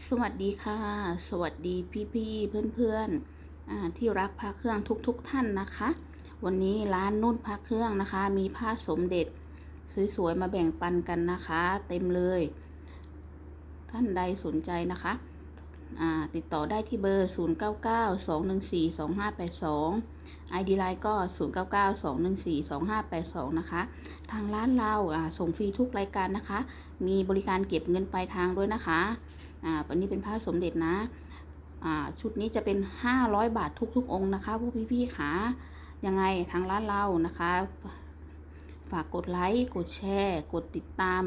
สวัสดีค่ะ สวัสดีพี่ๆเพื่อนๆอ่าที่รักพระเครื่องทุกๆทท่านนะคะ วันนี้ร้านนุ่นพระเครื่องนะคะ มีผ้าสมเด็จ สวยๆมาแบ่งปันกันนะคะ เต็มเลย ท่านใดสนใจนะคะติดต่อได้ที่เบอร์ 0992142582 ID Line ก็ 0992142582 นะคะ ทางร้านเราส่งฟรีทุกรายการนะคะ มีบริการเก็บเงินปลายทางด้วยนะคะ อ่าอันนี้เป็นผ้าสมเด็จนะอ่าชุดนี้จะเป็น 500 บาททุกๆ องค์นะคะพวกพี่ๆขายังไงทางร้านเรานะคะ ฝากกดไลค์กดแชร์ กดติดตาม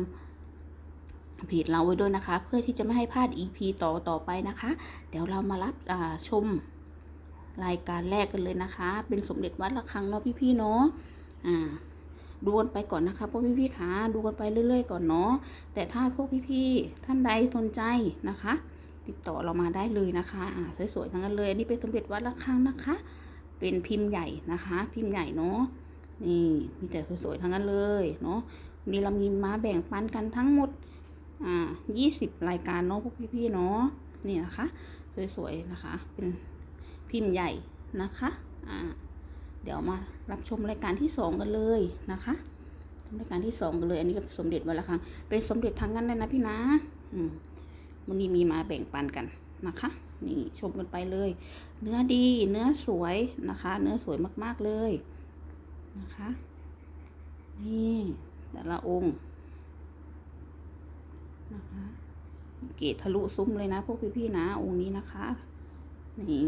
เพจเราไว้ด้วยนะคะ เพื่อที่จะไม่ให้พลาด EP ต่อต่อไปนะคะ เดี๋ยวเรามารับอ่าชมรายการแรกกันเลยนะคะ เป็นสมเด็จวัดระฆังเนาะพี่ๆเนาะอ่า ดูกันไปก่อนนะคะพวกพี่ๆขาดูกันไปเรื่อย ๆ ก่อนเนาะแต่ถ้าพวกพี่ๆท่านใดสนใจนะคะ ติดต่อเรามาได้เลยนะคะอ่าสวยๆทั้งนั้นเลยอันนี้เป็นสมเด็จวัดระฆังนะคะ เป็นพิมพ์ใหญ่นะคะ พิมพ์ใหญ่เนาะนี่มีแต่สวยๆทั้งนั้นเลยเนาะนี่เรามีมาแบ่งปันกันทั้งหมดอ่า20รายการเนาะพวกพี่ๆเนาะนี่นะคะ สวยๆนะคะ เป็นพิมพ์ใหญ่นะคะ อ่า เดี๋ยวมารับชมรายการที่สองกันเลยนะคะรายการที่สองกันเลย อันนี้ก็สมเด็จวันละครั้งเป็นสมเด็จทั้งนั้นเลยนะพี่นะอืมวันนี้มีมาแบ่งปันกันนะคะ นี่ชมกันไปเลย เนื้อดีเนื้อสวยนะคะ เนื้อสวยมากๆเลยนะคะ นี่แต่ละองค์นะคะเกตทะลุซุ้มเลยนะพวกพี่ๆนะองค์นี้นะคะนี่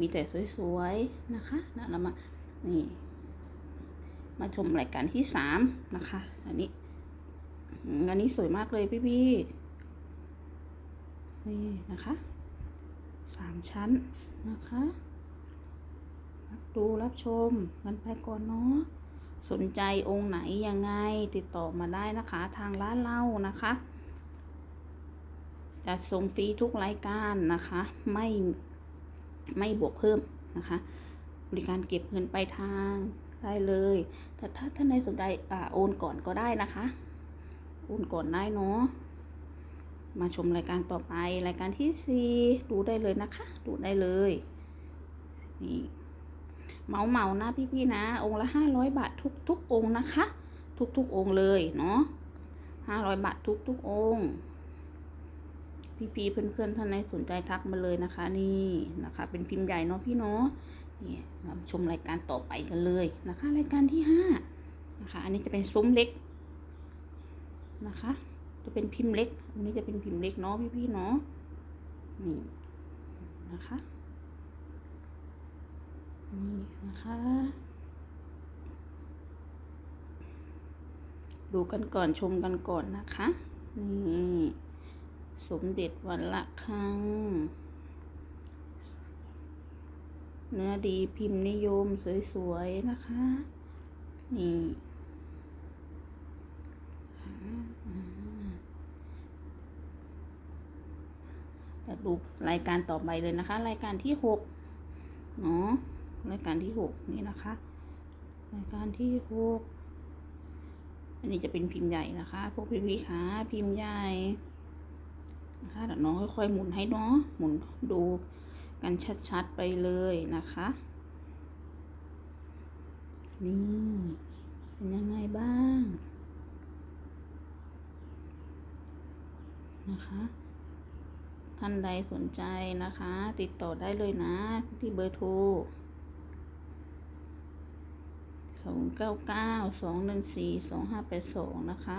มีแต่สวยๆนะคะแล้วเรามา นี่ มาชมรายการที่สามนะคะ อันนี้ อันนี้สวยมากเลยพี่พี่ๆนี่นะคะสามชั้นนะคะรับดูรับชมกันไปก่อนเนาะสนใจองค์ไหนยังไงติดต่อมาได้นะคะ ทางร้านเล่านะคะจะส่งฟรีทุกรายการนะคะ ไม่ไม่บวกเพิ่มนะคะ บริการเก็บเงินปลายทางได้เลย แต่ถ้าท่านใดสนใจอ่าโอนก่อนก็ได้นะคะ โอนก่อนได้เนาะ มาชมรายการต่อไปรายการที่สี่ดูได้เลยนะคะ ดูได้เลย นี่เหมาเหมานะพี่ๆนะ องค์ละห้าร้อยบาททุกทุกองค์นะคะ ทุกทุกองค์เลยเนาะห้าร้อยบาททุกทุกองค์พี่ๆเพื่อนๆท่านใดสนใจทักมาเลยนะคะ นี่นะคะ เป็นพิมพ์ใหญ่เนาะพี่เนาะ นี่มาชมรายการต่อไปกันเลยนะคะ รายการที่ห้านะคะ อันนี้จะเป็นซุ้มเล็กนะคะ จะเป็นพิมพ์เล็ก อันนี้จะเป็นพิมพ์เล็กเนาะพี่ๆเนาะ นี่นะคะ นี่นะคะ ดูกันก่อนชมกันก่อนนะคะ นี่ สมเด็จวันละครั้ง เนื้อดีพิมพ์นิยมสวยๆนะคะ นี่จะดูรายการต่อไปเลยนะคะ รายการที่หกเนาะรายการที่หกนี่นะคะ รายการที่หกอันนี้จะเป็นพิมพ์ใหญ่นะคะ พวกพี่ๆขาพิมพ์ใหญ่นะคะเดี๋ยวน้องค่อยๆหมุนให้เนาะหมุนดู กันชัดๆไปเลยนะคะ นี่ เป็นยังไงบ้าง นะคะ ท่านใดสนใจนะคะ ติดต่อได้เลยนะ ที่เบอร์โทร0 9 9 2 1 4 2 5 8 2 นะคะ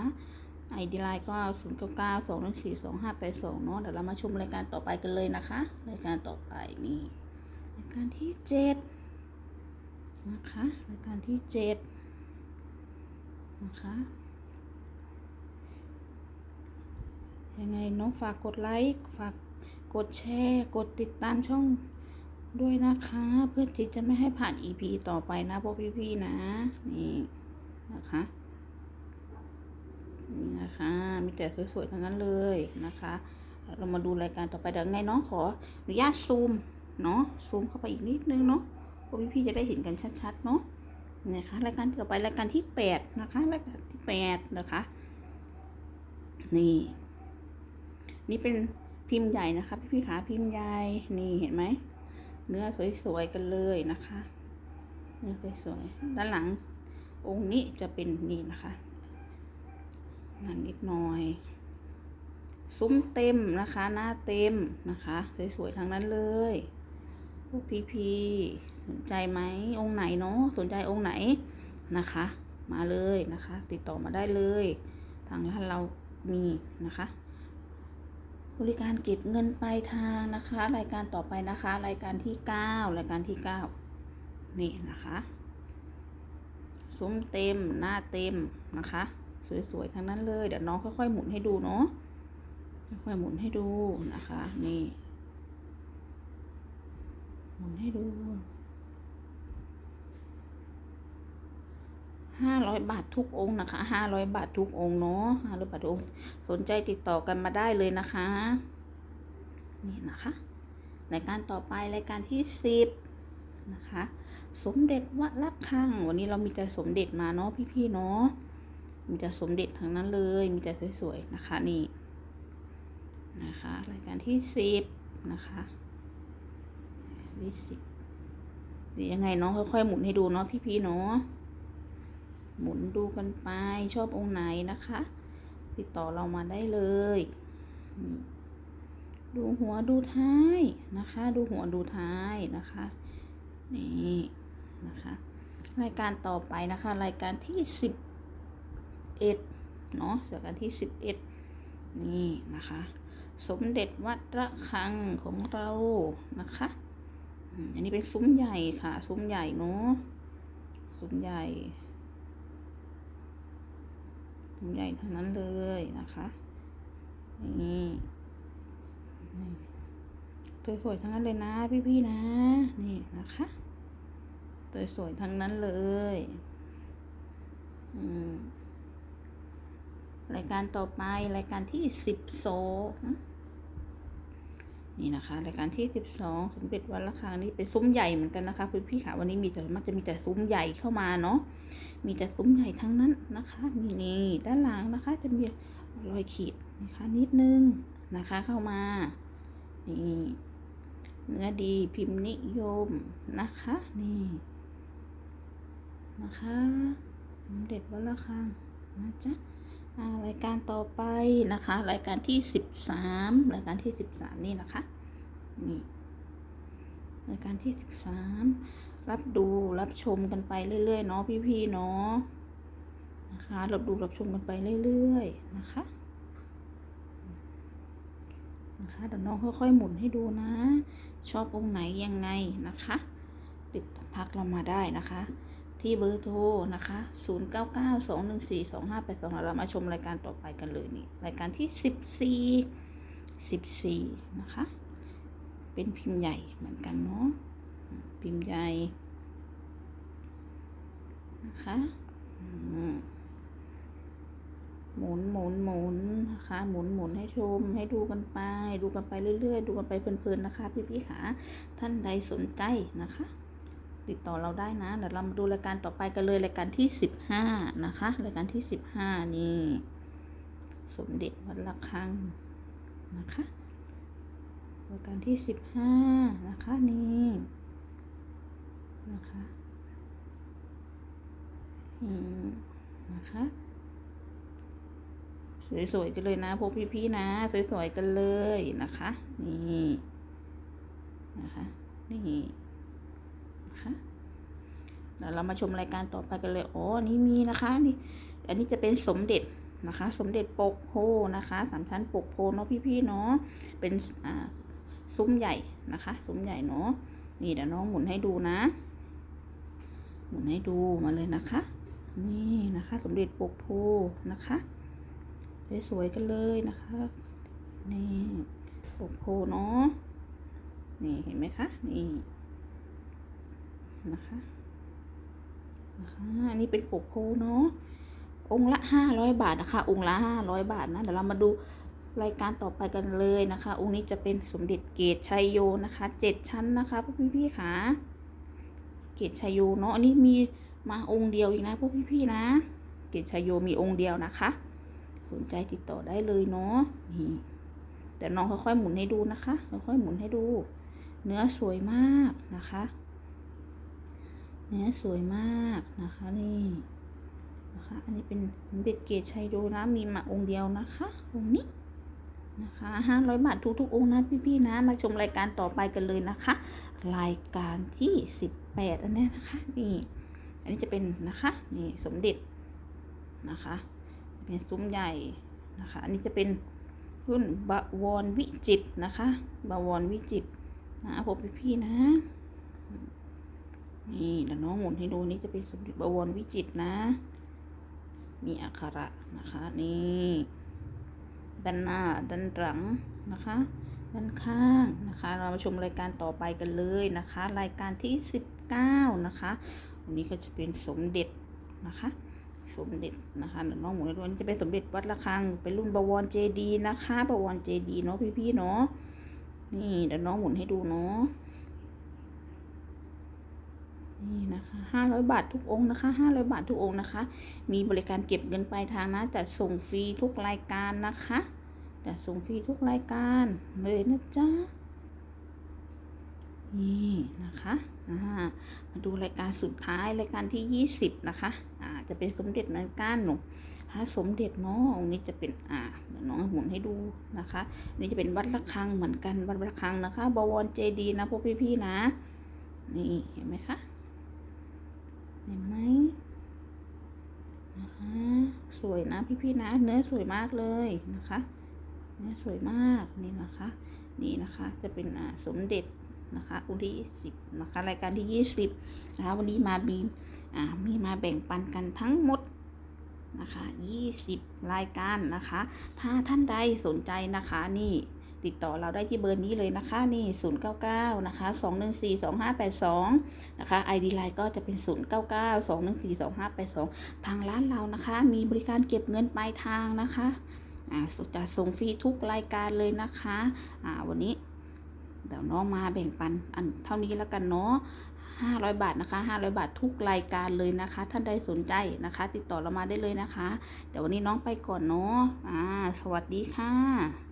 ไอดีไลน์ก็0 9 9 2 1 4 2 5 8 2เนาะเดี๋ยวเรามาชมรายการต่อไปกันเลยนะคะรายการต่อไปนี่รายการที่เจ็ดนะคะรายการที่เจ็ดนะคะยังไงน้องฝากกดไลค์ฝากกดแชร์กดติดตามช่องด้วยนะคะ เพื่อที่จะไม่ให้ผ่าน EP ต่อไปนะพวกพี่ๆนะ นี่นะคะ มีแต่สวยๆทั้งนั้นเลยนะคะ เรามาดูรายการต่อไปเดี๋ยวไงน้องขออนุญาตซูมเนาะซูมเข้าไปอีกนิดนึงเนาะพวกพี่ๆจะได้เห็นกันชัดๆเนาะนี่นะคะรายการต่อไปรายการที่แปดนะคะรายการที่แปดนะคะนี่นี่เป็นพิมพ์ใหญ่นะคะ พี่ๆขาพิมพ์ใหญ่นี่เห็นไหมเนื้อสวยๆกันเลยนะคะเนื้อสวยๆด้านหลังองค์นี้จะเป็นนี่นะคะ นั่นนิดหน่อย ซุ้มเต็มนะคะ หน้าเต็มนะคะ สวยๆทั้งนั้นเลยพวกพี่ๆสนใจไหมองค์ไหนเนาะสนใจองค์ไหนนะคะ มาเลยนะคะ ติดต่อมาได้เลย ทางร้านเรามีนะคะ บริการเก็บเงินปลายทางนะคะ รายการต่อไปนะคะ รายการที่เก้ารายการที่เก้านี่นะคะ ซุ้มเต็มหน้าเต็มนะคะ สวยๆทั้งนั้นเลยเดี๋ยวน้องค่อยๆหมุนให้ดูเนาะค่อยๆหมุนให้ดูนะคะ นี่ หมุนให้ดูห้าร้อยบาททุกองค์นะคะห้าร้อยบาททุกองค์เนาะห้าร้อยบาททุกองค์สนใจติดต่อกันมาได้เลยนะคะ นี่นะคะรายการต่อไปรายการที่สิบนะคะ สมเด็จวัดระฆัง วันนี้เรามีแต่สมเด็จมาเนาะพี่ๆเนาะ มีแต่สมเด็จทั้งนั้นเลย มีแต่สวยๆนะคะนี่นะคะรายการที่สิบนะคะที่สิบเดี๋ยวยังไงน้องค่อยๆหมุนให้ดูเนาะพี่ๆเนาะหมุนดูกันไปชอบองค์ไหนนะคะ ติดต่อเรามาได้เลยดูหัวดูท้ายนะคะ ดูหัวดูท้ายนะคะนี่นะคะ รายการต่อไปนะคะ รายการที่สิบ เอ็ดเนาะรายการที่สิบเอ็ดนี่นะคะ สมเด็จวัดระฆังของเรานะคะอันนี้เป็นซุ้มใหญ่ค่ะ ซุ้มใหญ่เนาะซุ้มใหญ่ซุ้มใหญ่ทั้งนั้นเลยนะคะนี่นี่สวยๆทั้งนั้นเลยนะพี่ๆนะ นี่นะคะสวยๆทั้งนั้นเลย อืม รายการต่อไปรายการที่สิบสองนี่นะคะรายการที่สิบสองสมเด็จวัดระฆังนี่เป็นซุ้มใหญ่เหมือนกันนะคะพี่พี่ๆค่ะวันนี้มีแต่มันจะมีแต่ซุ้มใหญ่เข้ามาเนาะมีแต่ซุ้มใหญ่ทั้งนั้นนะคะมีนี่ด้านหลังนะคะ จะมีรอยขีดนะคะนิดนึงนะคะเข้ามานี่เนื้อดีพิมพ์นิยมนะคะนี่นะคะสมเด็จวัดระฆังนะจ๊ะ รายการต่อไปนะคะ รายการที่สิบสามรายการที่สิบสามนี่นะคะนี่รายการที่สิบสามรับดูรับชมกันไปเรื่อยๆเนาะพี่ๆเนาะนะคะรับดูรับชมกันไปเรื่อยๆนะคะนะคะเดี๋ยวน้องค่อยๆหมุนให้ดูนะ ชอบองค์ไหนยังไงนะคะติดทักเรามาได้นะคะ ที่เบอร์โทรนะคะ 0 9 9 2 1 4 2 5 8 2เรามาชมรายการต่อไปกันเลยนี่รายการที่ 14 14 นะคะ เป็นพิมพ์ใหญ่เหมือนกันเนาะพิมพ์ใหญ่นะคะหมุนหมุนหมุนนะคะ หมุนหมุนให้ชมให้ดูกันไป ดูกันไปเรื่อยๆ ดูกันไปเพลินๆนะคะ พี่ๆขาท่านใดสนใจนะคะ ติดต่อเราได้นะ เดี๋ยวเรามาดูรายการต่อไปกันเลยรายการที่สิบห้านะคะ รายการที่สิบห้านี่ สมเด็จวัดระฆังนะคะ รายการที่สิบห้านะคะนี่นะคะนี่นะคะสวยๆกันเลยนะพวกพี่ๆนะ สวยๆกันเลยนะคะ นี่นะคะนี่ เรามาชมรายการต่อไปกันเลยอ๋อนี่มีนะคะนี่อันนี้จะเป็นสมเด็จนะคะ สมเด็จปกโพนะคะสามชั้นปกโพเนาะพี่ๆเนาะเป็นอ่าซุ้มใหญ่นะคะ ซุ้มใหญ่เนาะนี่เดี๋ยวน้องหมุนให้ดูนะ หมุนให้ดูมาเลยนะคะ นี่นะคะ สมเด็จปกโพนะคะสวยๆกันเลยนะคะ นี่ปกโพเนาะนี่เห็นไหมคะ นี่นะคะ นะคะอันนี้เป็นปกโพเนาะองค์ละห้าร้อยบาทนะคะ องค์ละห้าร้อยบาทนะเดี๋ยวเรามาดูรายการต่อไปกันเลยนะคะ องค์นี้จะเป็นสมเด็จเกตชัยโยนะคะเจ็ดชั้นนะคะพวกพี่ๆค่ะเกตชัยโยเนาะอันนี้มีมาองค์เดียวอีกนะพวกพี่ๆนะ เกตชัยโยมีองค์เดียวนะคะ สนใจติดต่อได้เลยเนาะนี่แต่น้องค่อยๆหมุนให้ดูนะคะค่อยๆหมุนให้ดู เนื้อสวยมากนะคะ เนื้อสวยมากนะคะนี่นะคะ อันนี้เป็นเบ็ดเกตชัยโดนะมีมาองค์เดียวนะคะองค์นี้นะคะห้าร้อยบาททุกๆองค์นะพี่ๆนะ มาชมรายการต่อไปกันเลยนะคะ รายการที่สิบแปดอันนี้นะคะนี่อันนี้จะเป็นนะคะนี่สมเด็จนะคะ เป็นซุ้มใหญ่นะคะ อันนี้จะเป็นรุ่นบวรวิจิตนะคะบวรวิจิตนะพบพี่ๆนะ นี่แล้วน้องหมุนให้ดูนี่จะเป็นสมเด็จบวรวิจิตนะ มีอักขระนะคะนี่ด้านหน้าด้านหลังนะคะด้านข้างนะคะ เรามาชมรายการต่อไปกันเลยนะคะ รายการที่ 19 นะคะวันนี้ก็จะเป็นสมเด็จนะคะ สมเด็จนะคะเดี๋ยวน้องหมุนให้ดูนี่จะเป็นสมเด็จวัดระฆังเป็นรุ่นบวรเจดีนะคะบวรเจดีเนาะพี่ๆเนาะนี่เดี๋ยวน้องหมุนให้ดูเนาะ นี่นะคะห้าร้อยบาททุกองค์นะคะห้าร้อยบาททุกองค์นะคะ มีบริการเก็บเงินปลายทางนะจัดส่งฟรีทุกรายการนะคะจัดส่งฟรีทุกรายการเลยนะจ๊ะนี่นะคะมาดูรายการสุดท้ายรายการที่ 20 นะคะอ่าจะเป็นสมเด็จเหมือนกันหนูถ้าสมเด็จเนาะองค์นี้จะเป็นอ่าเดี๋ยวน้องหมุนให้ดูนะคะนนี่จะเป็นวัดระฆังเหมือนกันวัดระฆังนะคะบวรเจดีนะพวกพี่ๆนะ นี่เห็นไหมคะ เห็นไหมนะคะ สวยนะพี่ๆนะ เนื้อสวยมากเลยนะคะ เนื้อสวยมากนี่นะคะ นี่นะคะจะเป็นสมเด็จนะคะองค์ที่สิบนะคะรายการที่ยี่สิบนะคะวันนี้มาบีมอ่ามีมาแบ่งปันกันทั้งหมดนะคะยี่สิบรายการนะคะ ถ้าท่านใดสนใจนะคะนี่ ติดต่อเราได้ที่เบอร์นี้เลยนะคะนี่ 099 นะคะ 214 2582 นะคะ ID Line ก็จะเป็น 099 214 2582 ทางร้านเรานะคะ มีบริการเก็บเงินปลายทางนะคะอ่าจะส่งฟรีทุกรายการเลยนะคะอ่าวันนี้เดี๋ยวน้องมาแบ่งปันอันเท่านี้แล้วกันเนาะ500 บาทนะคะ 500 บาททุกรายการเลยนะคะ ท่านใดสนใจนะคะ ติดต่อเรามาได้เลยนะคะ เดี๋ยววันนี้น้องไปก่อนเนาะอ่าสวัสดีค่ะ